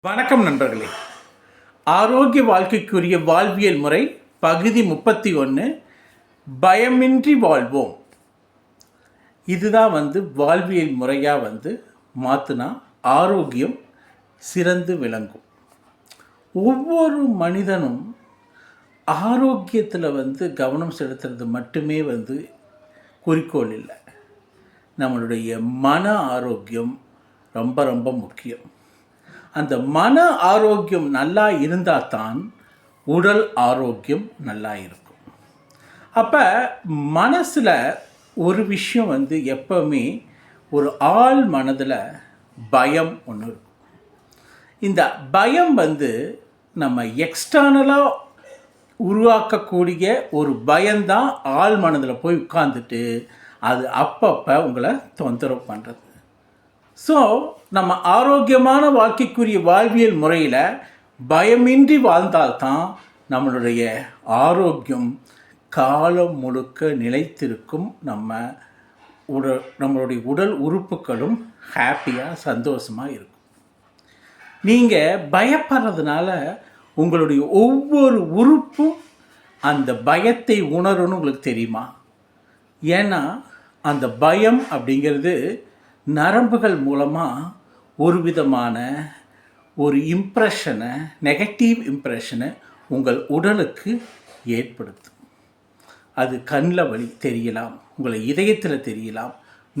வணக்கம் நண்பர்களே. ஆரோக்கிய வாழ்க்கைக்குரிய வாழ்வியல் முறை பகுதி முப்பத்தி ஒன்று பயமின்றி வாழ்வோம். இதுதான் வந்து வாழ்வியல் முறையாக வந்து மாற்றினா ஆரோக்கியம் சிறந்து விளங்கும். ஒவ்வொரு மனிதனும் ஆரோக்கியத்தில் வந்து கவனம் செலுத்துறது மட்டுமே வந்து குறிக்கோள் இல்லை. நம்மளுடைய மன ஆரோக்கியம் ரொம்ப ரொம்ப முக்கியம். அந்த மன ஆரோக்கியம் நல்லா இருந்தால் தான் உடல் ஆரோக்கியம் நல்லா இருக்கும். அப்போ மனசில் ஒரு விஷயம் வந்து எப்பவுமே ஒரு ஆள் மனதில் பயம் ஒன்று இருக்கும். இந்த பயம் வந்து நம்ம எக்ஸ்டர்னலாக உருவாக்கக்கூடிய ஒரு பயம்தான் ஆள் மனதில் போய் உட்காந்துட்டு அது அப்பப்போ உங்களை தொந்தரவு பண்ணுறது ஸோ நம்ம ஆரோக்கியமான வாழ்க்கைக்குரிய வாழ்வியல் முறையில் பயமின்றி வாழ்ந்தால்தான் நம்மளுடைய ஆரோக்கியம் காலம் முழுக்க நிலைத்திருக்கும். நம்ம உடல் நம்மளுடைய உடல் உறுப்புகளும் ஹாப்பியாக சந்தோஷமாக இருக்கும். நீங்கள் பயப்படுறதுனால உங்களுடைய ஒவ்வொரு உறுப்பும் அந்த பயத்தை உணரணும் உங்களுக்கு தெரியுமா? ஏன்னா அந்த பயம் அப்படிங்கிறது நரம்புகள் மூலமாக ஒரு விதமான ஒரு இம்ப்ரெஷனை நெகட்டிவ் இம்ப்ரெஷனை உங்கள் உடலுக்கு ஏற்படுத்தும். அது கண்ணில் வழி தெரியலாம் உங்களை இதயத்தில் தெரியலாம்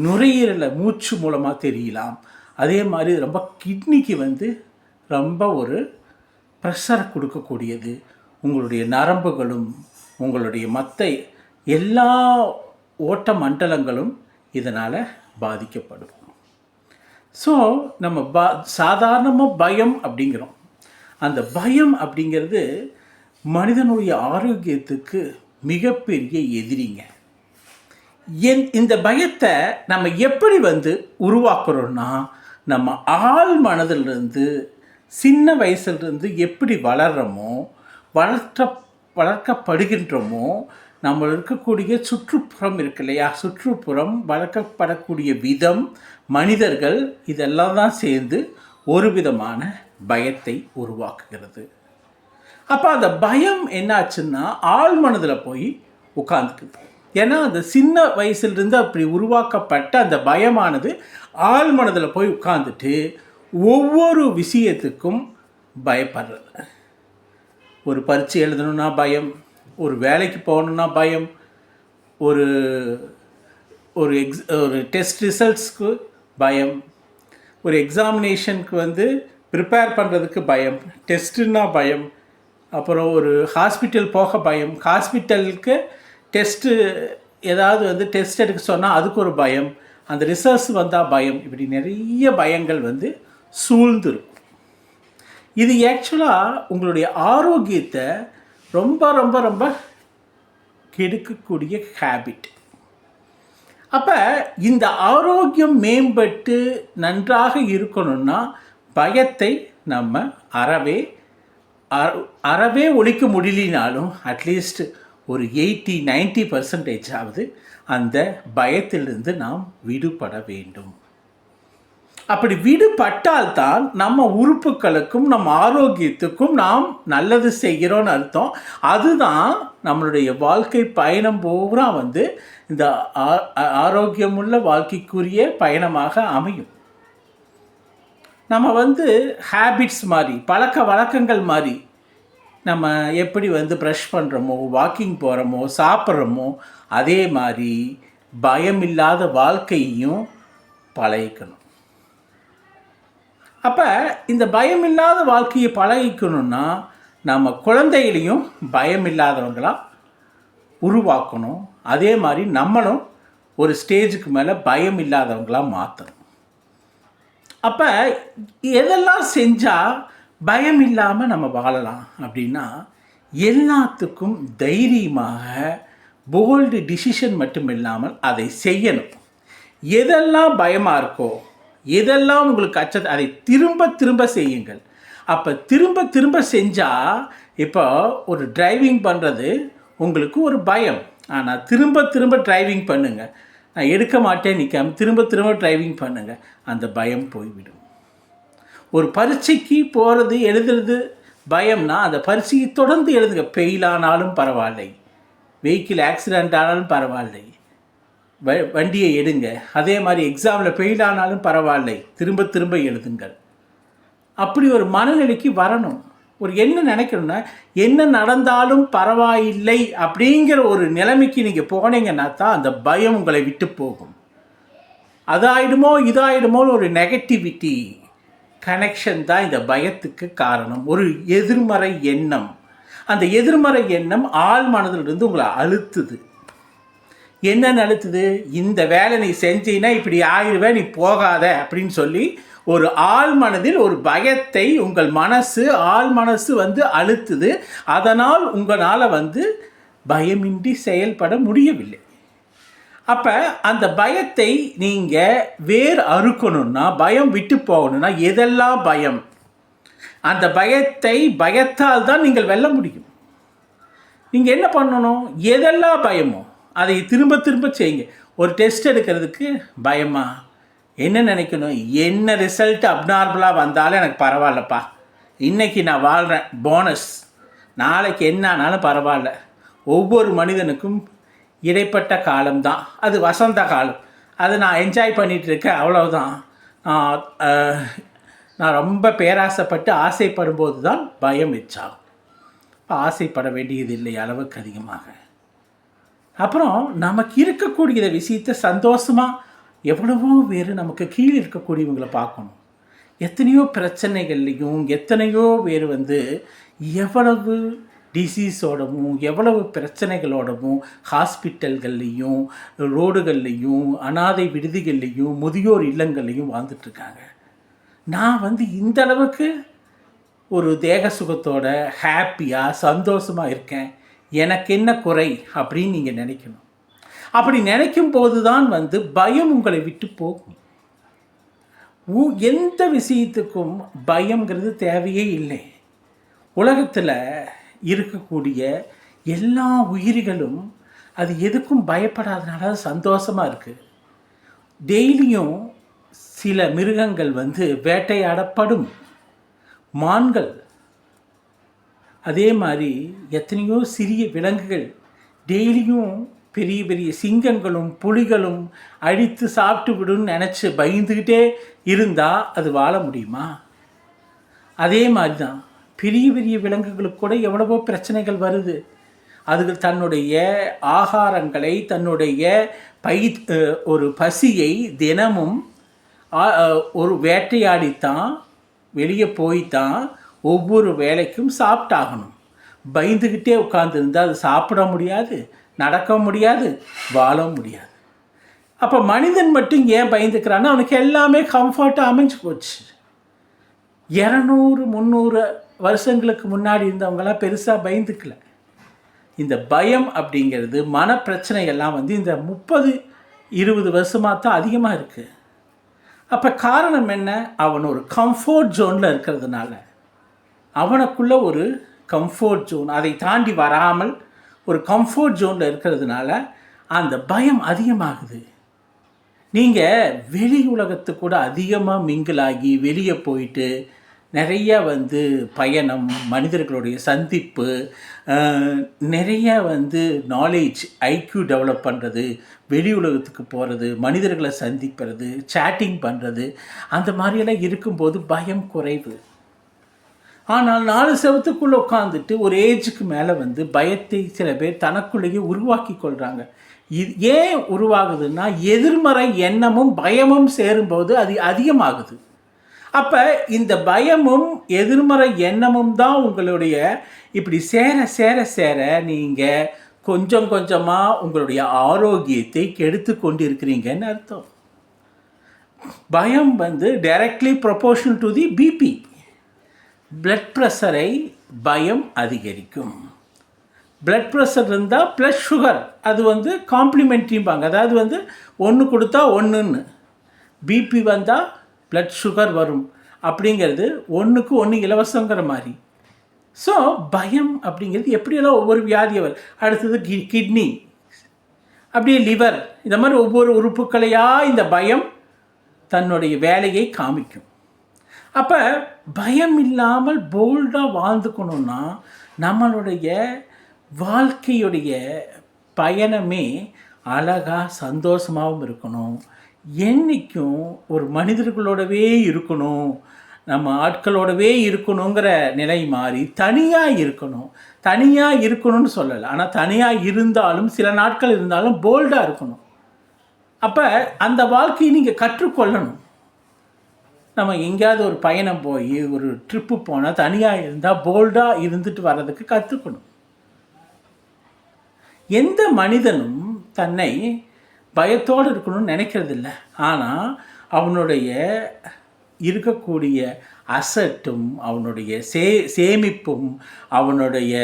நுரையீரலில் மூச்சு மூலமாக தெரியலாம். அதே மாதிரி ரொம்ப கிட்னிக்கு வந்து ரொம்ப ஒரு ப்ரெஷரை கொடுக்கக்கூடியது. உங்களுடைய நரம்புகளும் உங்களுடைய மற்ற எல்லா ஓட்ட மண்டலங்களும் இதனால் பாதிக்கப்படும். ஸோ நம்ம ப சாதாரணமாக பயம் அப்படிங்கிறோம். அந்த பயம் அப்படிங்கிறது மனிதனுடைய ஆரோக்கியத்துக்கு மிகப்பெரிய எதிரிங்க. என் இந்த பயத்தை நம்ம எப்படி வந்து உருவாக்குறோன்னா நம்ம ஆள் மனதிலிருந்து சின்ன வயசுலேருந்து எப்படி வளர்கிறோமோ வளர்த்த வளர்க்கப்படுகின்றோமோ நம்ம இருக்கக்கூடிய சுற்றுப்புறம் இருக்கு இல்லையா? சுற்றுப்புறம் வளர்க்கப்படக்கூடிய விதம் மனிதர்கள் இதெல்லாம் தான் சேர்ந்து ஒரு விதமான பயத்தை உருவாக்குகிறது. அப்போ அந்த பயம் என்னாச்சுன்னா ஆள் மனதில் போய் உட்காந்துக்குது ஏன்னா அந்த சின்ன வயசுலேருந்து அப்படி உருவாக்கப்பட்ட அந்த பயமானது ஆள் மனதில் போய் உட்காந்துட்டு ஒவ்வொரு விஷயத்துக்கும் பயப்படுறது. ஒரு பரீட்சை எழுதணும்னா பயம் ஒரு வேலைக்கு போகணுன்னா பயம். ஒரு ஒரு எக்ஸ் ஒரு டெஸ்ட் ரிசல்ட்ஸ்க்கு பயம். ஒரு எக்ஸாமினேஷனுக்கு வந்து ப்ரிப்பேர் பண்ணுறதுக்கு பயம். டெஸ்ட்டுன்னா பயம். அப்புறம் ஒரு ஹாஸ்பிட்டல் போக பயம். ஹாஸ்பிட்டலுக்கு டெஸ்ட்டு ஏதாவது வந்து டெஸ்ட் எடுக்க சொன்னால் அதுக்கு ஒரு பயம். அந்த ரிசர்ச் வந்தால் பயம். இப்படி நிறைய பயங்கள் வந்து சூழ்ந்துருக்கும். இது ஆக்சுவலாக உங்களுடைய ஆரோக்கியத்தை ரொம்ப ரொம்ப ரொம்ப கெடுக்கக்கூடிய ஹேபிட் அப்போ இந்த ஆரோக்கியம் மேம்பட்டு நன்றாக இருக்கணும்னா பயத்தை நம்ம அறவே அறவே ஒழிக்க முடியலினாலும் அட்லீஸ்ட் ஒரு எயிட்டி நைன்ட்டி பர்சன்டேஜ் ஆகுது அந்த பயத்திலிருந்து நாம் விடுபட வேண்டும். அப்படி விடுபட்டால்தான் நம்ம உறுப்புகளுக்கும் நம்ம ஆரோக்கியத்துக்கும் நாம் நல்லது செய்கிறோன்னு அர்த்தம். அதுதான் நம்மளுடைய வாழ்க்கை பயணம் பூரா வந்து இந்த ஆ- ஆரோக்கியமுள்ள வாழ்க்கைக்குரிய பயணமாக அமையும். நம்ம வந்து ஹேபிட்ஸ் மாதிரி பழக்க வழக்கங்கள் மாதிரி நம்ம எப்படி வந்து ப்ரஷ் பண்ணுறோமோ வாக்கிங் போகிறோமோ சாப்பிட்றோமோ அதே மாதிரி பயம் இல்லாத வாழ்க்கையையும் பழகிக்கணும். அப்போ இந்த பயம் இல்லாத வாழ்க்கையை பழகிக்கணும்னா நம்ம குழந்தைகளையும் பயம் இல்லாதவங்களா உருவாக்கணும். அதே மாதிரி நம்மளும் ஒரு ஸ்டேஜுக்கு மேலே பயம் இல்லாதவங்களாக மாற்றணும் அப்போ எதெல்லாம் செஞ்சால் பயம் இல்லாமல் நம்ம வாழலாம் அப்படின்னா எல்லாத்துக்கும் தைரியமாக போல்டு டிசிஷன் மட்டும் இல்லாமல் அதை செய்யணும். எதெல்லாம் பயமாக இருக்கோ எதெல்லாம் உங்களுக்கு அச்சத்தை அதை திரும்ப திரும்ப செய்யுங்கள். அப்போ திரும்ப திரும்ப செஞ்சால் இப்போ ஒரு டிரைவிங் பண்ணுறது உங்களுக்கு ஒரு பயம். ஆனால் திரும்ப திரும்ப டிரைவிங் பண்ணுங்கள் நான் எடுக்க மாட்டேன் நிற்காம திரும்ப திரும்ப டிரைவிங் பண்ணுங்கள் அந்த பயம் போய்விடும். ஒரு பரீட்சைக்கு போகிறது எழுதுறது பயம்னா அந்த பரீட்சையை தொடர்ந்து எழுதுங்க. பெயிலானாலும் பரவாயில்லை. வெஹிக்கிள் ஆக்சிடெண்ட் ஆனாலும் பரவாயில்லை. வ வண்டியை எடுங்க. அதே மாதிரி எக்ஸாமில் ஃபெயில் ஆனாலும் பரவாயில்லை. திரும்ப திரும்ப எழுதுங்கள். அப்படி ஒரு மனநிலைக்கு வரணும். ஒரு என்ன நினைக்கணும்னா என்ன நடந்தாலும் பரவாயில்லை அப்படிங்கிற ஒரு நிலைமைக்கு நீங்கள் போனீங்கன்னா தான் அந்த பயம் உங்களை விட்டு போகும். அதாயிடுமோ இதாயிடுமோன்னு ஒரு நெகட்டிவிட்டி கனெக்ஷன் தான் இந்த பயத்துக்கு காரணம். ஒரு எதிர்மறை எண்ணம். அந்த எதிர்மறை எண்ணம் ஆள் மனதிலிருந்து உங்களை அழுத்துது. என்ன அழுத்துது இந்த வேலை நீ செஞ்சீன்னா இப்படி ஆயிடுவே நீ போகாத அப்படின்னு சொல்லி ஒரு ஆள் மனதில் ஒரு பயத்தை உங்கள் மனசு ஆள் மனசு வந்து அழுத்துது. அதனால் உங்களால் வந்து பயமின்றி செயல்பட முடியவில்லை. அப்போ அந்த பயத்தை நீங்கள் வேர் அறுக்கணும்னா பயம் விட்டு போகணும்னா எதெல்லாம் பயம்? அந்த பயத்தை பயத்தால் தான் நீங்கள் வெல்ல முடியும். நீங்கள் என்ன பண்ணணும்? எதெல்லாம் பயமோ அதை திரும்ப திரும்ப செய்யுங்க. ஒரு டெஸ்ட் எடுக்கிறதுக்கு பயமா? என்ன நினைக்கணும்? என்ன ரிசல்ட் அப்நார்மலாக வந்தாலும் எனக்கு பரவாயில்லப்பா. இன்றைக்கி நான் வாழ்கிறேன் போனஸ் நாளைக்கு என்ன ஆனாலும் பரவாயில்ல. ஒவ்வொரு மனிதனுக்கும் இடைப்பட்ட காலம்தான். அது வசந்த காலம். அதை நான் என்ஜாய் பண்ணிகிட்டு இருக்கேன் அவ்வளவுதான். நான், நான் ரொம்ப பேராசைப்பட்டு ஆசைப்படும் போது தான் பயம் எச்சாகும் ஆசைப்பட வேண்டியது இல்லை. அளவுக்கு அதிகமாக. அப்புறம் நமக்கு இருக்கக்கூடிய விஷயத்தை சந்தோஷமாக எவ்வளவோ பேர் நமக்கு கீழே இருக்கக்கூடியவங்களை பார்க்கணும். எத்தனையோ பிரச்சனைகள்லையும் எத்தனையோ பேர் வந்து எவ்வளவு டிசீஸோடவும் எவ்வளவு பிரச்சனைகளோடவும் ஹாஸ்பிட்டல்கள்லேயும் ரோடுகள்லேயும் அனாதை விடுதிகள்லேயும் முதியோர் இல்லங்கள்லேயும் வாழ்ந்துட்டுருக்காங்க. நான் வந்து இந்த அளவுக்கு ஒரு தேக சுகத்தோட ஹாப்பியாக சந்தோஷமாக இருக்கேன். எனக்கு என்ன குறை அப்படின்னு நீங்கள் நினைக்கணும். அப்படி நினைக்கும் போது தான் வந்து பயம் உங்களை விட்டு போகும். உ- எந்த விஷயத்துக்கும் பயம்ங்கிறது தேவையே இல்லை. உலகத்தில் இருக்கக்கூடிய எல்லா உயிரிகளும் அது எதுக்கும் பயப்படாதனால அது சந்தோஷமாக இருக்குது டெய்லியும் சில மிருகங்கள் வந்து வேட்டையாடப்படும். மான்கள் அதே மாதிரி எத்தனையோ சிறிய விலங்குகள் டெய்லியும் பெரிய பெரிய சிங்கங்களும் புலிகளும் அழித்து சாப்பிட்டு விடுன்னு நினச்சி பயந்துக்கிட்டே இருந்தால் அது வாழ முடியுமா? அதே மாதிரி தான் பெரிய பெரிய விலங்குகளுக்கு கூட எவ்வளவோ பிரச்சனைகள் வருது. அதுகள் தன்னுடைய ஆகாரங்களை தன்னுடைய பை ஒரு பசியை தினமும் ஒரு வேட்டையாடித்தான் வெளியே போய்த்தான் ஒவ்வொரு வேலைக்கும் சாப்பிட்டாகணும். பயந்துக்கிட்டே உட்காந்துருந்தால் அது சாப்பிட முடியாது நடக்க முடியாது வாழ முடியாது. அப்போ மனிதன் மட்டும் ஏன் பயந்துக்கிறான்னா அவனுக்கு எல்லாமே கம்ஃபர்ட்டாக அமைஞ்சு போச்சு. இரநூறு முந்நூறு வருஷங்களுக்கு முன்னாடி இருந்தவங்களாம் பெருசாக பயந்துக்கல. இந்த பயம் அப்படிங்கிறது மனப்பிரச்சனையெல்லாம் வந்து இந்த முப்பது இருபது வருஷமாக தான் அதிகமாக இருக்குது அப்போ காரணம் என்ன? அவன் ஒரு கம்ஃபோர்ட் ஜோனில் இருக்கிறதுனால. அவனுக்குள்ள ஒரு கம்ஃபோர்ட் ஜோன் அதை தாண்டி வராமல் ஒரு கம்ஃபோர்ட் ஜோனில் இருக்கிறதுனால அந்த பயம் அதிகமாகுது. நீங்கள் வெளி உலகத்து கூட அதிகமாக மிங்கிளாகி வெளியே போயிட்டு நிறைய வந்து பயணம் மனிதர்களுடைய சந்திப்பு நிறைய வந்து நாலேஜ் ஐக்யூ டெவலப் பண்ணுறது வெளி உலகத்துக்கு போகிறது மனிதர்களை சந்திக்கிறது சேட்டிங் பண்ணுறது அந்த மாதிரியெல்லாம் இருக்கும்போது பயம் குறைவு. ஆனால் நாலு செவத்துக்குள்ளே உட்காந்துட்டு ஒரு ஏஜுக்கு மேலே வந்து பயத்தை சில பேர் தனக்குள்ளேயே உருவாக்கி கொள்கிறாங்க இது ஏன் உருவாகுதுன்னா எதிர்மறை எண்ணமும் பயமும் சேரும்போது அது அதிகமாகுது. அப்போ இந்த பயமும் எதிர்மறை எண்ணமும் தான் உங்களுடைய இப்படி சேர சேர சேர நீங்கள் கொஞ்சம் கொஞ்சமாக உங்களுடைய ஆரோக்கியத்தை கெடுத்து கொண்டு இருக்கிறீங்கன்னு அர்த்தம். பயம் வந்து directly proportional to the BP blood ப்ரெஷரை பயம் அதிகரிக்கும். பிளட் ப்ரெஷர் இருந்தால் ப்ளஸ் சுகர் அது வந்து காம்ப்ளிமெண்ட்ரிம்பாங்க அதாவது வந்து ஒன்று கொடுத்தா ஒன்றுன்னு பிபி வந்தால் பிளட் சுகர் வரும். அப்படிங்கிறது ஒன்றுக்கு ஒன்று இலவசங்கிற மாதிரி. ஸோ பயம் அப்படிங்கிறது எப்படியெல்லாம் ஒவ்வொரு வியாதியை வரும் அடுத்தது கி கிட்னி அப்படியே லிவர் இந்த மாதிரி ஒவ்வொரு உறுப்புகளையாக இந்த பயம் தன்னுடைய வேலையை காமிக்கும். அப்போ பயம் இல்லாமல் போல்டாக வாழ்ந்துக்கணுன்னா நம்மளுடைய வாழ்க்கையுடைய பயணமே அழகாக சந்தோஷமாகவும் இருக்கணும். என்றைக்கும் ஒரு மனிதர்களோடவே இருக்கணும். நம்ம ஆட்களோடவே இருக்கணுங்கிற நிலை மாறி தனியாக இருக்கணும். தனியாக இருக்கணும்னு சொல்லலை. ஆனால் தனியாக இருந்தாலும் சில நாட்கள் இருந்தாலும் போல்டாக இருக்கணும். அப்போ அந்த வாழ்க்கையை நீங்கள் கற்றுக்கொள்ளணும். நம்ம எங்கேயாவது ஒரு பயணம் போய் ஒரு ட்ரிப்பு போனால் தனியாக இருந்தால் போல்டாக இருந்துட்டு வர்றதுக்கு கற்றுக்கணும் எந்த மனிதனும் தன்னை பயத்தோடு இருக்கணும்னு நினைக்கிறதில்ல. ஆனால் அவனுடைய இருக்கக்கூடிய அசட்டும் அவனுடைய சே சேமிப்பும் அவனுடைய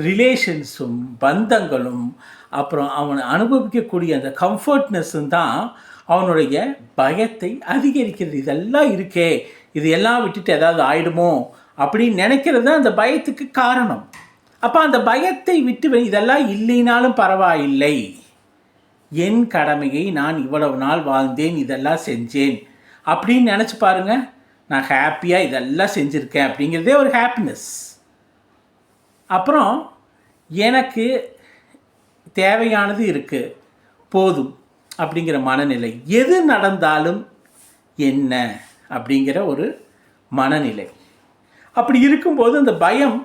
ரிலேஷன்ஸும் பந்தங்களும் அப்புறம் அவன் அனுபவிக்கக்கூடிய அந்த கம்ஃபர்ட்னஸும் தான் அவனுடைய பயத்தை அதிகரிக்கிறது. இதெல்லாம் இருக்கே. இது எல்லாம் விட்டுட்டு ஏதாவது ஆயிடுமோ? அப்படின்னு நினைக்கிறது தான் அந்த பயத்துக்கு காரணம். அப்போ அந்த பயத்தை விட்டு இதெல்லாம் இல்லைனாலும் பரவாயில்லை. என் கடமையை நான் இவ்வளவு நாள் வாழ்ந்தேன் இதெல்லாம் செஞ்சேன். அப்படின்னு நினச்சி பாருங்க. நான் ஹாப்பியாக இதெல்லாம் செஞ்சுருக்கேன் அப்படிங்கிறதே ஒரு ஹாப்பினஸ். அப்புறம் எனக்கு தேவையானது இருக்குது போதும். அப்படிங்கிற மனநிலை. எது நடந்தாலும் என்ன அப்படிங்கிற ஒரு மனநிலை. அப்படி இருக்கும்போது அந்த பயம்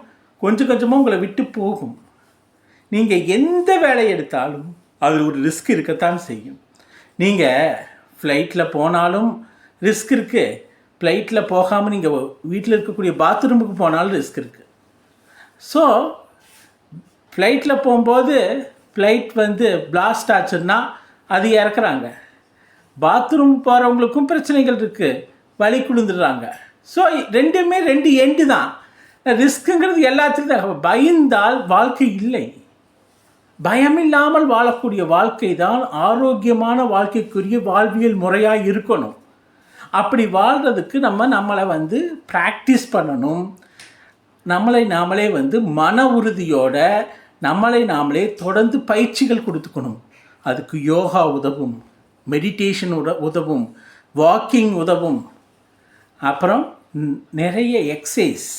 கொஞ்சம் கொஞ்சமாக உங்களை விட்டு போகும். நீங்கள் எந்த வேலை எடுத்தாலும் அதில் ஒரு ரிஸ்க் இருக்கத்தான் செய்யும். நீங்கள் ஃப்ளைட்டில் போனாலும் ரிஸ்க் இருக்குது ஃப்ளைட்டில் போகாமல் நீங்கள் வீட்டில் இருக்கக்கூடிய பாத்ரூமுக்கு போனாலும் ரிஸ்க் இருக்குது ஸோ ஃப்ளைட்டில் போகும்போது ஃப்ளைட் வந்து பிளாஸ்ட் ஆச்சுன்னா அது இறக்குறாங்க. பாத்ரூம் போகிறவங்களுக்கும் பிரச்சனைகள் இருக்குது வலி குளிந்துடுறாங்க ஸோ ரெண்டுமே ரெண்டு எண்டு தான். ரிஸ்க்குங்கிறது எல்லாத்துக்கும் தான். பயந்தால் வாழ்க்கை இல்லை. பயமில்லாமல் வாழக்கூடிய வாழ்க்கை தான் ஆரோக்கியமான வாழ்க்கைக்குரிய வாழ்வியல் முறையாக இருக்கணும். அப்படி வாழ்கிறதுக்கு நம்ம நம்மளை வந்து ப்ராக்டிஸ் பண்ணணும். நம்மளை நாமளே வந்து மன உறுதியோட நம்மளை நாமளே தொடர்ந்து பயிற்சிகள் கொடுத்துக்கணும். அதுக்கு யோகா உதவும் மெடிடேஷன் உட உதவும் வாக்கிங் உதவும். அப்புறம் நிறைய எக்ஸசைஸ்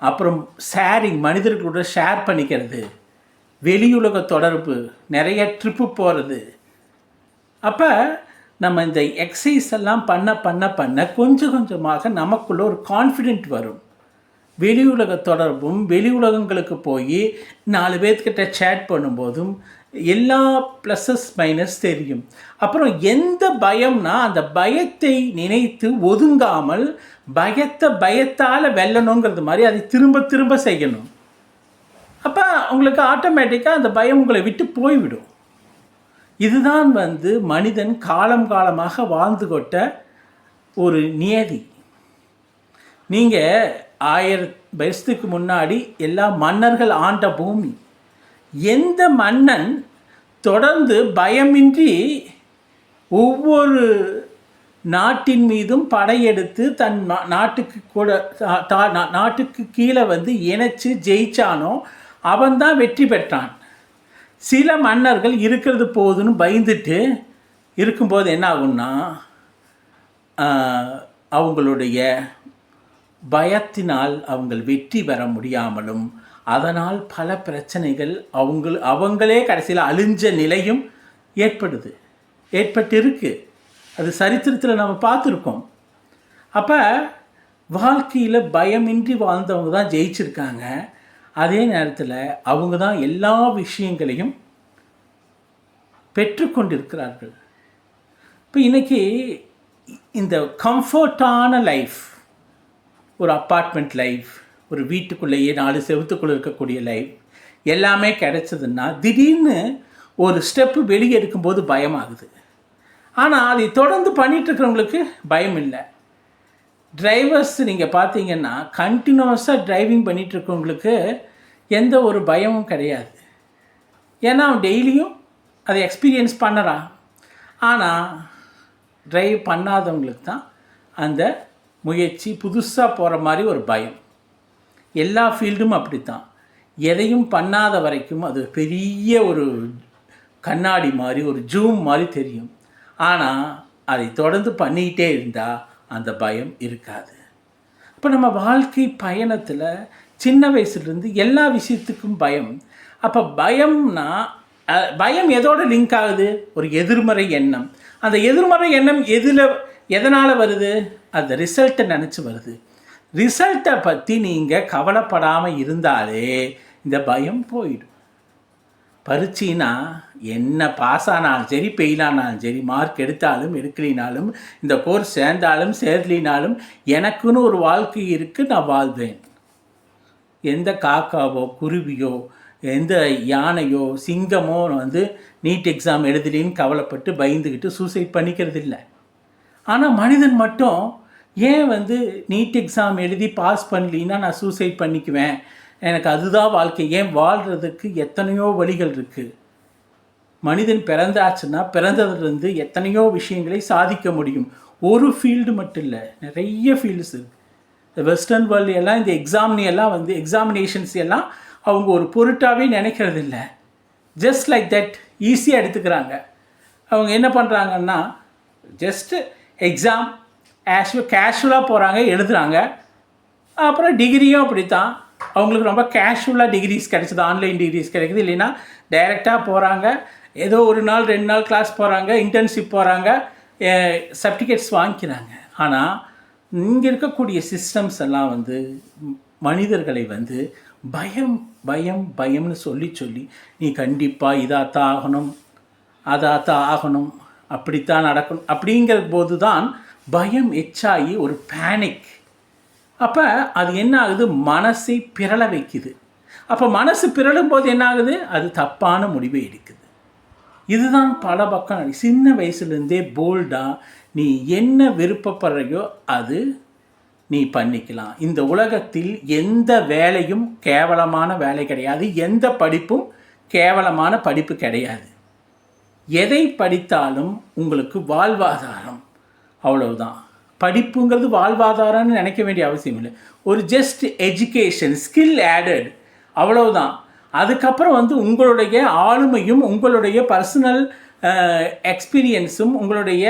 அப்புறம் ஷேரிங் மனிதர்களோட ஷேர் பண்ணிக்கிறது. வெளியுலக தொடர்பு நிறைய ட்ரிப்பு போகிறது அப்போ நம்ம இந்த எக்ஸசைஸ் எல்லாம் பண்ண பண்ண பண்ண கொஞ்சம் கொஞ்சமாக நமக்குள்ளே ஒரு கான்ஃபிடென்ட் வரும். வெளி உலக தொடர்பும் வெளி உலகங்களுக்கு போய் நாலு பேர்த்துக்கிட்ட சேட் பண்ணும்போதும் எல்லா ப்ளஸஸ் மைனஸ் தெரியும். அப்புறம் எந்த பயம்னா அந்த பயத்தை நினைத்து ஒதுங்காமல் பயத்தை பயத்தால் வெல்லணுங்கிறது மாதிரி அதை திரும்ப திரும்ப செய்யணும். அப்போ உங்களுக்கு ஆட்டோமேட்டிக்காக அந்த பயம் உங்களை விட்டு போய்விடும். இதுதான் வந்து மனிதன் காலம் காலமாக வாழ்ந்து கொட்ட ஒரு நியதி. நீங்கள் ஆயிரம் வருஷத்துக்கு முன்னாடி எல்லா மன்னர்கள் ஆண்ட பூமி. எந்த மன்னன் தொடர்ந்து பயமின்றி ஒவ்வொரு நாட்டின் மீதும் படையெடுத்து தன் நாட்டுக்கு கூட நாட்டுக்கு கீழே வந்து இணைச்சு ஜெயிச்சானோ அவன்தான் வெற்றி பெற்றான். சில மன்னர்கள் இருக்கிறது போதுன்னு பயந்துட்டு இருக்கும்போது என்ன ஆகும்னா அவங்களுடைய பயத்தினால் அவங்கள் வெற்றி பெற முடியாமலும் அதனால் பல பிரச்சனைகள் அவங்க அவங்களே கடைசியில் அழிஞ்ச நிலையும் ஏற்படுது. ஏற்பட்டிருக்கு. அது சரித்திரத்தில் நம்ம பார்த்துருக்கோம். அப்போ வாழ்க்கையில் பயமின்றி வாழ்ந்தவங்க தான் ஜெயிச்சிருக்காங்க. அதே நேரத்தில் அவங்க தான் எல்லா விஷயங்களையும் பெற்றுக்கொண்டிருக்கிறார்கள். இப்போ இன்றைக்கி இந்த கம்ஃபர்டான லைஃப் ஒரு அப்பார்ட்மெண்ட் லைஃப் ஒரு வீட்டுக்குள்ளேயே நாலு செவத்துக்குள்ளே இருக்கக்கூடிய லைஃப் எல்லாமே கிடைச்சதுன்னா திடீர்னு ஒரு ஸ்டெப்பு வெளியே எடுக்கும்போது பயமாகுது. ஆனால் அதை தொடர்ந்து பண்ணிகிட்ருக்கிறவங்களுக்கு பயம் இல்லை. டிரைவர்ஸ் நீங்கள் பார்த்தீங்கன்னா கண்டினியூஸாக டிரைவிங் பண்ணிட்டு இருக்கவங்களுக்கு எந்த ஒரு பயமும் கிடையாது. ஏன்னா அவன் டெய்லியும் அதை எக்ஸ்பீரியன்ஸ் பண்ணுறான். ஆனால் டிரைவ் பண்ணாதவங்களுக்கு தான் அந்த முயற்சி புதுசாக போகிற மாதிரி ஒரு பயம். எல்லா ஃபீல்டும் அப்படித்தான். எதையும் பண்ணாத வரைக்கும் அது பெரிய ஒரு கண்ணாடி மாதிரி ஒரு ஜூம் மாதிரி தெரியும். ஆனால் அதை தொடர்ந்து பண்ணிக்கிட்டே இருந்தால் அந்த பயம் இருக்காது. இப்போ நம்ம வாழ்க்கை பயணத்தில் சின்ன வயசுலேருந்து எல்லா விஷயத்துக்கும் பயம். அப்போ பயம்னா பயம் எதோட லிங்க் ஆகுது? ஒரு எதிர்மறை எண்ணம். அந்த எதிர்மறை எண்ணம் எதில் எதனால் வருது? அந்த ரிசல்ட்டை நினச்சி வருது. ரிசல்ட்டை பற்றி நீங்கள் கவலைப்படாமல் இருந்தாலே இந்த பயம் போயிடும். பரீட்சைனா என்ன பாஸ் ஆனாலும் சரி பெயிலானாலும் சரி மார்க் எடுத்தாலும் எடுக்கலினாலும் இந்த கோர்ஸ் சேர்ந்தாலும் சேர்லினாலும் எனக்குன்னு ஒரு வாழ்க்கை இருக்குது நான் வாழ்வேன். எந்த காக்காவோ குருவியோ எந்த யானையோ சிங்கமோ வந்து நீட் எக்ஸாம் எழுதலின்னு கவலைப்பட்டு பயந்துக்கிட்டு சூசைட் பண்ணிக்கிறது இல்லை ஆனால் மனிதன் மட்டும் ஏன் வந்து நீட் எக்ஸாம் எழுதி பாஸ் பண்ணலின்னா நான் சூசைட் பண்ணிக்குவேன்? எனக்கு அதுதான் வாழ்க்கை. ஏன் வாழ்கிறதுக்கு எத்தனையோ வழிகள் இருக்குது மனிதன் பிறந்தாச்சுன்னா பிறந்ததுலேருந்து எத்தனையோ விஷயங்களை சாதிக்க முடியும். ஒரு ஃபீல்டு மட்டும் இல்லை நிறைய ஃபீல்ட்ஸ் இருக்குது வெஸ்டர்ன் வேர்ல்டு எல்லாம் இந்த எக்ஸாம்னி எல்லாம் வந்து எக்ஸாமினேஷன்ஸ் எல்லாம் அவங்க ஒரு பொருட்டாகவே நினைக்கிறது இல்லை. ஜஸ்ட் லைக் தட் ஈஸியாக எடுத்துக்கிறாங்க. அவங்க என்ன பண்ணுறாங்கன்னா ஜஸ்ட்டு எக்ஸாம் ஆஷு கேஷுவலாக போகிறாங்க எழுதுகிறாங்க அப்புறம் டிகிரியும் அப்படித்தான். அவங்களுக்கு ரொம்ப கேஷுவலாக டிகிரிஸ் கிடைச்சிது ஆன்லைன் டிகிரிஸ் கிடைக்குது. இல்லைன்னா டைரெக்டாக போகிறாங்க ஏதோ ஒரு நாள் ரெண்டு நாள் கிளாஸ் போகிறாங்க இன்டர்ன்ஷிப் போகிறாங்க சர்டிஃபிகேட்ஸ் வாங்கிக்கிறாங்க. ஆனால் இங்கே இருக்கக்கூடிய சிஸ்டம்ஸ் எல்லாம் வந்து மனிதர்களை வந்து பயம் பயம் பயம்னு சொல்லி சொல்லி நீ கண்டிப்பாக இதாத்தான் ஆகணும் அதாத்தான் ஆகணும் அப்படித்தான் நடக்கணும். அப்படிங்கிற போது தான் பயம் எச்சாகி ஒரு பேனிக் அப்போ அது என்ன ஆகுது மனசை பிறள வைக்குது. அப்போ மனசு பிறழும் போது என்ன ஆகுது அது தப்பான முடிவை எடுக்குது. இதுதான் பல பக்கம் சின்ன வயசுலேருந்தே போல்டாக நீ என்ன விருப்பப்படுறையோ அது நீ பண்ணிக்கலாம். இந்த உலகத்தில் எந்த வேலையும் கேவலமான வேலை கிடையாது. எந்த படிப்பும் கேவலமான படிப்பு கிடையாது. எதை படித்தாலும் உங்களுக்கு வாழ்வாதாரம். அவ்வளவுதான். படிப்புங்கிறது வாழ்வாதாரம்னு நினைக்க வேண்டிய அவசியம் இல்லை. ஒரு ஜஸ்ட் எஜுகேஷன் ஸ்கில் ஆடட் அவ்வளவுதான். அதுக்கப்புறம் வந்து உங்களுடைய ஆளுமையும் உங்களுடைய பர்சனல் எக்ஸ்பீரியன்ஸும் உங்களுடைய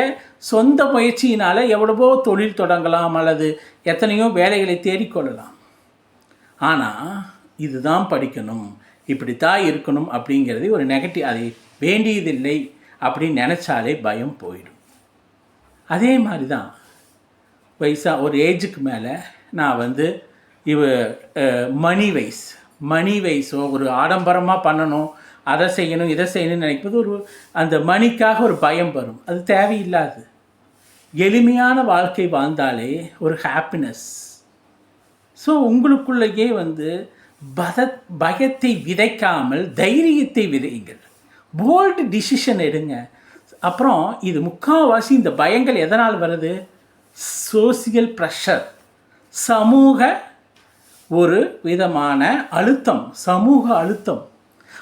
சொந்த முயற்சியினால் எவ்வளவோ தொழில் தொடங்கலாம் அல்லது எத்தனையோ வேலைகளை தேடிக்கொள்ளலாம். ஆனால் இதுதான் படிக்கணும். இப்படித்தான் இருக்கணும் அப்படிங்கிறது ஒரு நெகட்டிவ் அதை வேண்டியதில்லை அப்படின்னு நினச்சாலே பயம் போயிடும். அதே மாதிரி தான் வயசாக ஒரு ஏஜுக்கு மேலே நான் வந்து இவ மணி வைஸ் மணி வைஸோ ஒரு ஆடம்பரமாக பண்ணணும் அதை செய்யணும் இதை செய்யணும்னு நினைக்கும்போது ஒரு அந்த மணிக்காக ஒரு பயம் வரும். அது தேவையில்லாது. எளிமையான வாழ்க்கை வாழ்ந்தாலே ஒரு ஹாப்பினஸ் ஸோ உங்களுக்குள்ளேயே வந்து பத பயத்தை விதைக்காமல் தைரியத்தை விதையுங்கள். போல்டு டிசிஷன் எடுங்க. அப்புறம் இது முக்கால்வாசி இந்த பயங்கள் எதனால் வருது? சோசியல் ப்ரெஷர் சமூக ஒரு விதமான அழுத்தம் சமூக அழுத்தம்.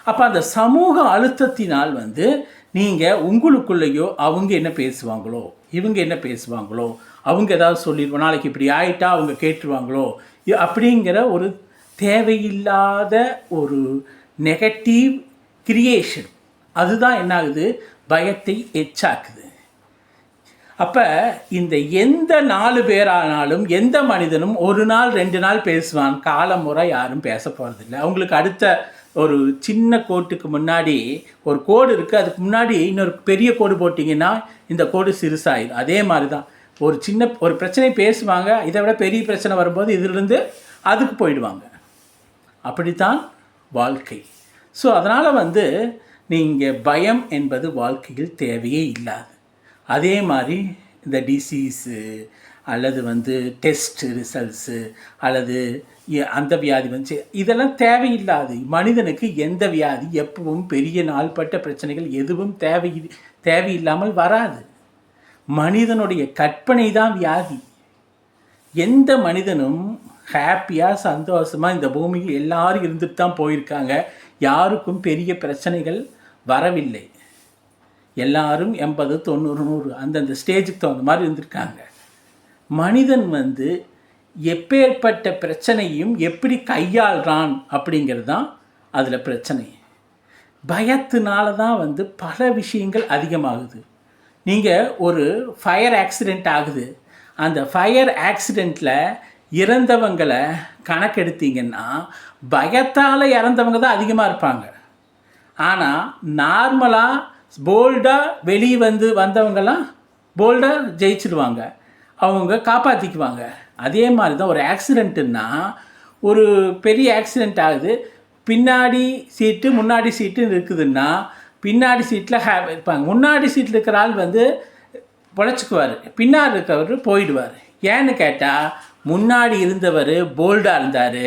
அப்போ அந்த சமூக அழுத்தத்தினால் வந்து நீங்கள் உங்களுக்குள்ளேயோ அவங்க என்ன பேசுவாங்களோ இவங்க என்ன பேசுவாங்களோ அவங்க ஏதாவது சொல்லிடுவோம் நாளைக்கு இப்படி ஆயிட்டா அவங்க கேட்டுருவாங்களோ அப்படிங்கிற ஒரு தேவையில்லாத ஒரு நெகட்டிவ் கிரியேஷன் அதுதான் என்ன ஆகுது பயத்தை எச்சாக்குது. அப்போ இந்த எந்த நாலு பேரானாலும் எந்த மனிதனும் ஒரு நாள் ரெண்டு நாள் பேசுவான். காலமுறை யாரும் பேச போகிறதில்ல அவங்களுக்கு அடுத்த ஒரு சின்ன கோட்டுக்கு முன்னாடி ஒரு கோடு இருக்குது அதுக்கு முன்னாடி இன்னொரு பெரிய கோடு போட்டிங்கன்னா இந்த கோடு சிறுசாயிடும் அதே மாதிரி தான் ஒரு சின்ன ஒரு பிரச்சனை பேசுவாங்க. இதை விட பெரிய பிரச்சனை வரும்போது இதிலிருந்து அதுக்கு போயிடுவாங்க. அப்படித்தான் வாழ்க்கை. ஸோ அதனால் வந்து நீங்கள் பயம் என்பது வாழ்க்கையில் தேவையே இல்லாது. அதே மாதிரி இந்த டிசீஸு அல்லது வந்து டெஸ்ட் ரிசல்ட்ஸு அல்லது அந்த வியாதி வந்து இதெல்லாம் தேவையில்லாது. மனிதனுக்கு எந்த வியாதி எப்பவும் பெரிய நாள்பட்ட பிரச்சனைகள் எதுவும் தேவை தேவையில்லாமல் வராது. மனிதனுடைய கற்பனை தான் வியாதி. எந்த மனிதனும் ஹாப்பியாக சந்தோஷமாக இந்த பூமியில் எல்லாரும் இருந்துட்டு தான் போயிருக்காங்க. யாருக்கும் பெரிய பிரச்சனைகள் வரவில்லை. எல்லாரும் எண்பது தொண்ணூறு நூறு அந்தந்த ஸ்டேஜுக்கு தகுந்த மாதிரி இருந்திருக்காங்க. மனிதன் வந்து எப்பேற்பட்ட பிரச்சனையும் எப்படி கையாள்றான் அப்படிங்கிறது தான் அதில் பிரச்சனை. பயத்தினால தான் வந்து பல விஷயங்கள் அதிகமாகுது. நீங்கள் ஒரு ஃபயர் ஆக்சிடெண்ட் ஆகுது. அந்த ஃபயர் ஆக்சிடெண்ட்டில் இறந்தவங்களை கணக்கெடுத்தீங்கன்னா பயத்தால் இறந்தவங்க தான் அதிகமாக இருப்பாங்க. ஆனால் நார்மலாக போல்டாக வெளியே வந்து வந்தவங்கெல்லாம் போல்டாக ஜெயிச்சிடுவாங்க அவங்க காப்பாற்றிக்குவாங்க அதே மாதிரி தான் ஒரு ஆக்சிடெண்ட்டுன்னா ஒரு பெரிய ஆக்சிடெண்ட் ஆகுது. பின்னாடி சீட்டு முன்னாடி சீட்டு இருக்குதுன்னா பின்னாடி சீட்டில் ஹே இருப்பாங்க. முன்னாடி சீட்டில் இருக்கிற ஆள் வந்து பொழைச்சிக்குவார். பின்னாடி இருக்கிறவர் போயிடுவார். ஏன்னு கேட்டால் முன்னாடி இருந்தவர் போல்டாக இருந்தார்.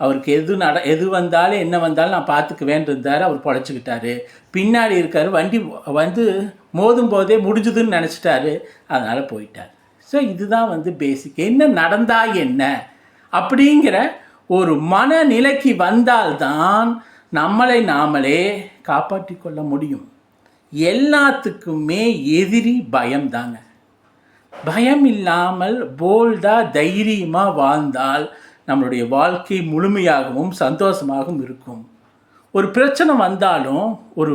அவருக்கு எது நட எது வந்தாலும் என்ன வந்தாலும் நான் பார்த்துக்குவேன் இருந்தார் அவர் பொழைச்சிக்கிட்டாரு. பின்னாடி இருக்கார். வண்டி வந்து மோதும் போதே முடிஞ்சுதுன்னு நினச்சிட்டாரு. அதனால் போயிட்டார். ஸோ இதுதான் வந்து பேசிக் என்ன நடந்தா என்ன? அப்படிங்கிற ஒரு மனநிலைக்கு வந்தால்தான் நம்மளை நாமளே காப்பாற்றி கொள்ள முடியும். எல்லாத்துக்குமே எதிரி பயம்தாங்க. பயம் இல்லாமல் போல்டாக தைரியமாக வாழ்ந்தால் நம்மளுடைய வாழ்க்கை முழுமையாகவும் சந்தோஷமாகவும் இருக்கும். ஒரு பிரச்சனை வந்தாலும் ஒரு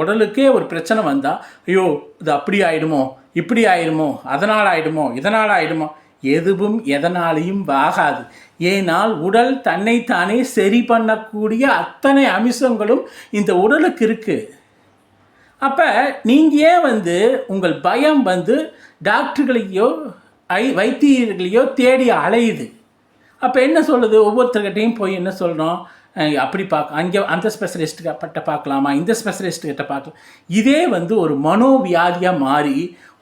உடலுக்கே ஒரு பிரச்சனை வந்தால் ஐயோ இது அப்படி ஆயிடுமோ இப்படி ஆயிடுமோ அதனால் ஆயிடுமோ இதனால் ஆயிடுமோ எதுவும் எதனாலையும் ஆகாது. ஏனால் உடல் தன்னைத்தானே சரி பண்ணக்கூடிய அத்தனை அம்சங்களும் இந்த உடலுக்கு இருக்குது அப்போ நீங்கள் ஏன் வந்து உங்கள் பயம் வந்து டாக்டர்களையோ ஐ வைத்தியர்களையோ தேடி அலையுது? அப்போ என்ன சொல்லுது? ஒவ்வொருத்தர்கிட்டையும் போய் என்ன சொல்கிறோம் அப்படி பார்க்க அங்கே அந்த ஸ்பெஷலிஸ்ட்டுக்கிட்ட பார்க்கலாமா இந்த ஸ்பெஷலிஸ்ட்டுக்கிட்ட கிட்ட பார்க்கலாம் இதே வந்து ஒரு மனோவியாதியாக மாறி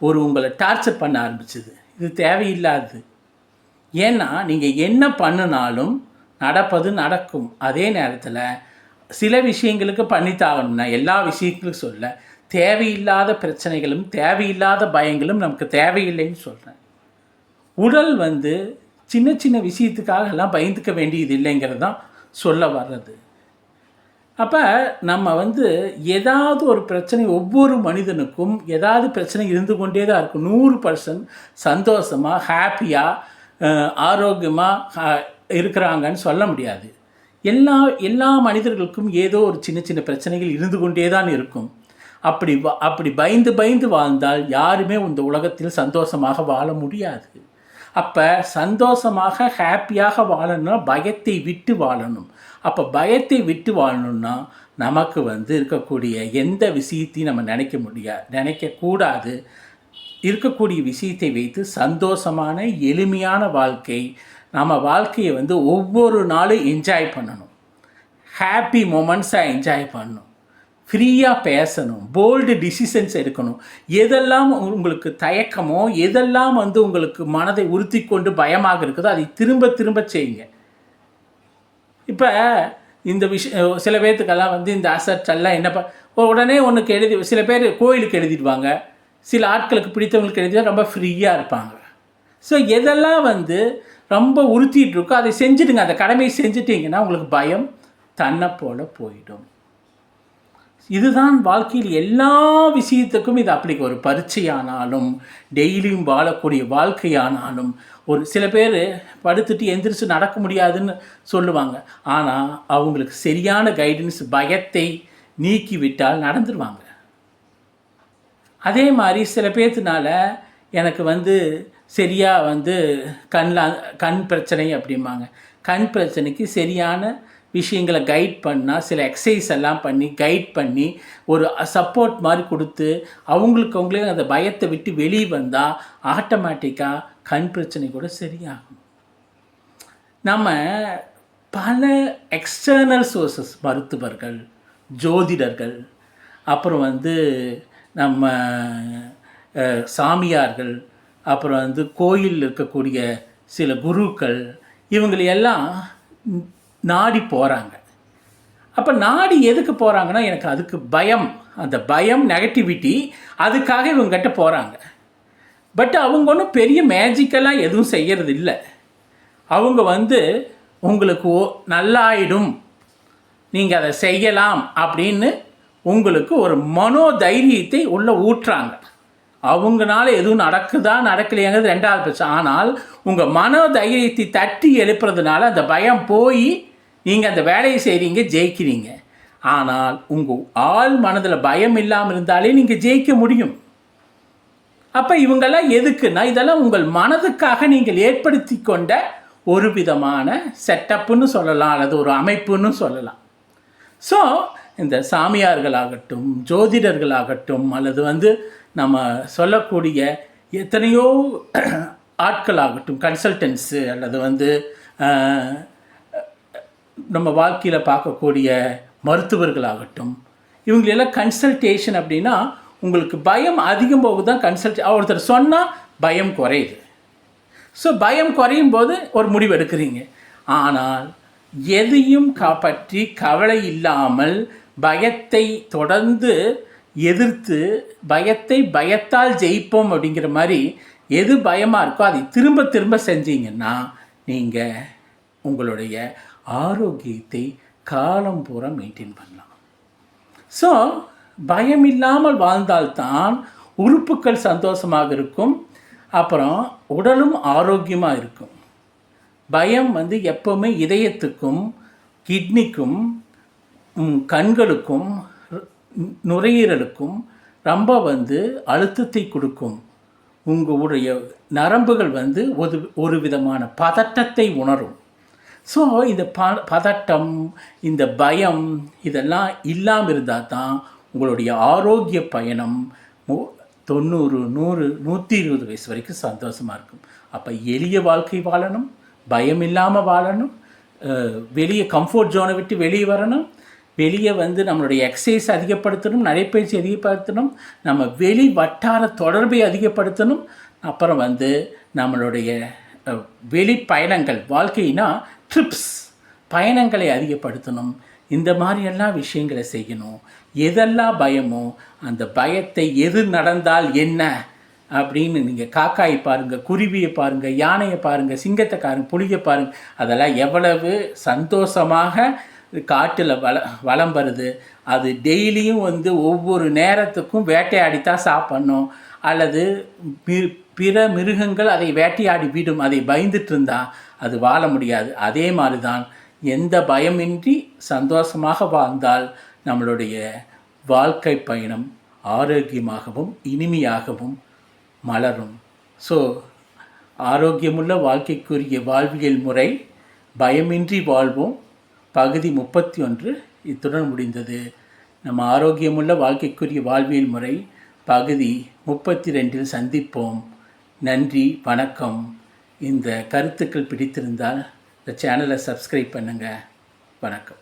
ஒரு உங்களை டார்ச்சர் பண்ண ஆரம்பிச்சுது. இது தேவையில்லாதது ஏன்னா நீங்கள் என்ன பண்ணினாலும் நடப்பது நடக்கும். அதே நேரத்தில் சில விஷயங்களுக்கு பண்ணித்தாகணும்னா எல்லா விஷயங்களுக்கும் சொல்ல தேவையில்லாத பிரச்சனைகளும் தேவையில்லாத பயங்களும் நமக்கு தேவையில்லைன்னு சொல்கிறேன் உடல் வந்து சின்ன சின்ன விஷயத்துக்காக எல்லாம் பயந்துக்க வேண்டியது இல்லைங்கிறது தான் சொல்ல வர்றது. அப்போ நம்ம வந்து ஏதாவது ஒரு பிரச்சனை ஒவ்வொரு மனிதனுக்கும் ஏதாவது பிரச்சனை இருந்து கொண்டே தான் இருக்கும். நூறு பர்சன்ட் சந்தோஷமாக ஹாப்பியாக ஆரோக்கியமாக இருக்கிறாங்கன்னு சொல்ல முடியாது. எல்லா எல்லா மனிதர்களுக்கும் ஏதோ ஒரு சின்ன சின்ன பிரச்சனைகள் இருந்து கொண்டே தான் இருக்கும். அப்படி அப்படி பயந்து பயந்து வாழ்ந்தால் யாருமே இந்த உலகத்தில் சந்தோஷமாக வாழ முடியாது. அப்போ சந்தோஷமாக ஹாப்பியாக வாழணும்னா பயத்தை விட்டு வாழணும். அப்போ பயத்தை விட்டு வாழணும்னா நமக்கு வந்து இருக்கக்கூடிய எந்த விஷயத்தையும் நம்ம நினைக்க முடியாது நினைக்கக்கூடாது இருக்கக்கூடிய விஷயத்தை வைத்து சந்தோஷமான எளிமையான வாழ்க்கை நம்ம வாழ்க்கையை வந்து ஒவ்வொரு நாளும் என்ஜாய் பண்ணணும். ஹாப்பி மூமெண்ட்ஸாக என்ஜாய் பண்ணணும். ஃப்ரீயாக பேசணும் போல்டு டிசிஷன்ஸ் எடுக்கணும். எதெல்லாம் உங்களுக்கு தயக்கமோ எதெல்லாம் வந்து உங்களுக்கு மனதை உறுத்தி கொண்டு பயமாக இருக்குதோ அதை திரும்ப திரும்ப செய்யுங்க. இப்போ இந்த விஷயம் சில பேர்த்துக்கெல்லாம் வந்து இந்த அசட்டெல்லாம் எல்லாம் என்ன உடனே ஒன்றுக்கு எழுதி சில பேர் கோயிலுக்கு எழுதிடுவாங்க. சில ஆட்களுக்கு பிடித்தவங்களுக்கு எழுதினா ரொம்ப ஃப்ரீயாக இருப்பாங்க. ஸோ எதெல்லாம் வந்து ரொம்ப உறுத்திட்டு இருக்கோ அதை செஞ்சுடுங்க. அந்த கடமையை செஞ்சுட்டிங்கன்னா உங்களுக்கு பயம் தன்னை போல போயிடும். இதுதான் வாழ்க்கையில் எல்லா விஷயத்துக்கும் இது அப்படி ஒரு பரீட்சையானாலும் டெய்லியும் வாழக்கூடிய வாழ்க்கையானாலும் ஒரு சில பேர் படுத்துட்டு எந்திரிச்சு நடக்க முடியாதுன்னு சொல்லுவாங்க. ஆனால் அவங்களுக்கு சரியான கைடன்ஸ் பயத்தை நீக்கி விட்டால் நடந்துருவாங்க. அதே மாதிரி சில பேர்த்துனால எனக்கு வந்து சரியாக வந்து கண்ணில் கண் பிரச்சனை அப்படிம்பாங்க. கண் பிரச்சனைக்கு சரியான விஷயங்களை கைட் பண்ணால் சில எக்ஸசைஸ் எல்லாம் பண்ணி கைட் பண்ணி ஒரு சப்போர்ட் மாதிரி கொடுத்து அவங்களுக்கு அவங்களே அந்த பயத்தை விட்டு வெளியே வந்தால் ஆட்டோமேட்டிக்காக கண் பிரச்சனை கூட சரியாகும். நம்ம பல எக்ஸ்டர்னல் சோர்சஸ் மருத்துவர்கள் ஜோதிடர்கள் அப்புறம் வந்து நம்ம சாமியார்கள் அப்புறம் வந்து கோயிலில் இருக்கக்கூடிய சில குருக்கள் இவங்களையெல்லாம் நாடி போகிறாங்க அப்போ நாடி எதுக்கு போகிறாங்கன்னா எனக்கு அதுக்கு பயம். அந்த பயம் நெகட்டிவிட்டி அதுக்காக இவங்ககிட்ட போகிறாங்க பட் அவங்க ஒன்றும் பெரிய மேஜிக்கலாக எதுவும் செய்கிறது இல்லை அவங்க வந்து உங்களுக்கு ஓ- நல்லாயிடும். நீங்கள் அதை செய்யலாம். அப்படின்னு உங்களுக்கு ஒரு மனோ தைரியத்தை உள்ளே ஊற்றுறாங்க அவங்கனால எதுவும் நடக்குதா நடக்கலையாங்கிறது ரெண்டாவது பிரச்சனை. ஆனால் உங்கள் மனோ தைரியத்தை தட்டி எழுப்புறதுனால அந்த பயம் போய் நீங்கள் அந்த வேலையை செய்கிறீங்க ஜெயிக்கிறீங்க. ஆனால் உங்கள் ஆள் மனதில் பயம் இல்லாமல் இருந்தாலே நீங்கள் ஜெயிக்க முடியும். அப்போ இவங்கெல்லாம் எதுக்குன்னா இதெல்லாம் உங்கள் மனதுக்காக நீங்கள் ஏற்படுத்தி கொண்ட ஒரு விதமான செட்டப்புன்னு சொல்லலாம் அல்லது ஒரு அமைப்புன்னு சொல்லலாம். ஸோ இந்த சாமியார்களாகட்டும் ஜோதிடர்களாகட்டும் அல்லது வந்து நம்ம சொல்லக்கூடிய எத்தனையோ ஆட்களாகட்டும் கன்சல்டன்ஸு அல்லது வந்து நம்ம வாழ்க்கையில் பார்க்கக்கூடிய மருத்துவர்களாகட்டும் இவங்களெல்லாம் கன்சல்டேஷன் அப்படின்னா உங்களுக்கு பயம் அதிகம் போகுது தான் கன்சல்ட் ஒருத்தர் சொன்னால் பயம் குறையுது. ஸோ பயம் குறையும் போது ஒரு முடிவு எடுக்கிறீங்க. ஆனால் எதையும் க பற்றி கவலை இல்லாமல் பயத்தை தொடர்ந்து எதிர்த்து பயத்தை பயத்தால் ஜெயிப்போம் அப்படிங்கிற மாதிரி எது பயமாக இருக்கோ அதை திரும்ப திரும்ப செஞ்சீங்கன்னா நீங்கள் உங்களுடைய ஆரோக்கியத்தை காலம் பூரா மெயின்டைன் பண்ணலாம். ஸோ பயம் இல்லாமல் வாழ்ந்தால்தான் உறுப்புகள் சந்தோஷமாக இருக்கும். அப்புறம் உடலும் ஆரோக்கியமாக இருக்கும். பயம் வந்து எப்போவுமே இதயத்துக்கும் கிட்னிக்கும் கண்களுக்கும் நுரையீரலுக்கும் ரொம்ப வந்து அழுத்தத்தை கொடுக்கும். உங்களுடைய நரம்புகள் வந்து ஒரு ஒரு விதமான பதட்டத்தை உணரும். ஸோ இந்த ப பதட்டம் இந்த பயம் இதெல்லாம் இல்லாமல் இருந்தால் தான் உங்களுடைய ஆரோக்கிய பயணம் தொண்ணூறு நூறு நூற்றி இருபது வயசு வரைக்கும் சந்தோஷமாக இருக்கும். அப்போ எளிய வாழ்க்கை வாழணும் பயம் இல்லாமல் வாழணும் வெளியே கம்ஃபர்ட் ஜோனை விட்டு வெளியே வரணும் வெளியே வந்து நம்மளுடைய எக்ஸசைஸ் அதிகப்படுத்தணும் நடைப்பயிற்சி அதிகப்படுத்தணும் நம்ம வெளி வட்டார தொடர்பை அதிகப்படுத்தணும் அப்புறம் வந்து நம்மளுடைய வெளி பயணங்கள் வாழ்க்கைனா ட்ரிப்ஸ் பயணங்களை அதிகப்படுத்தணும். இந்த மாதிரியெல்லாம் விஷயங்களை செய்யணும். எதெல்லாம் பயமோ அந்த பயத்தை எது நடந்தால் என்ன அப்படின்னு நீங்கள் காக்காயை பாருங்கள் குருவியை பாருங்கள் யானையை பாருங்கள் சிங்கத்தை காருங்க புலியை பாருங்கள் அதெல்லாம் எவ்வளவு சந்தோஷமாக காட்டில் வள வளம் வருது. அது டெய்லியும் வந்து ஒவ்வொரு நேரத்துக்கும் வேட்டையாடித்தான் சாப்பிட்ணும். அல்லது பிற மிருகங்கள் அதை வேட்டையாடி விடும் அதை பயந்துட்டு இருந்தால் அது வாழ முடியாது. அதே மாதிரி தான் எந்த பயமின்றி சந்தோஷமாக வாழ்ந்தால் நம்மளுடைய வாழ்க்கை பயணம் ஆரோக்கியமாகவும் இனிமையாகவும் மலரும். ஸோ ஆரோக்கியமுள்ள வாழ்க்கைக்குரிய வாழ்வியல் முறை பயமின்றி வாழ்வோம். பகுதி முப்பத்தி ஒன்று இத்துடன் முடிந்தது. நம்ம ஆரோக்கியமுள்ள வாழ்க்கைக்குரிய வாழ்வியல் முறை பகுதி முப்பத்தி ரெண்டில் சந்திப்போம். நன்றி வணக்கம். இந்த கருத்துக்கள் பிடித்திருந்தால் இந்த சேனலை சப்ஸ்கிரைப் பண்ணுங்கள் வணக்கம்.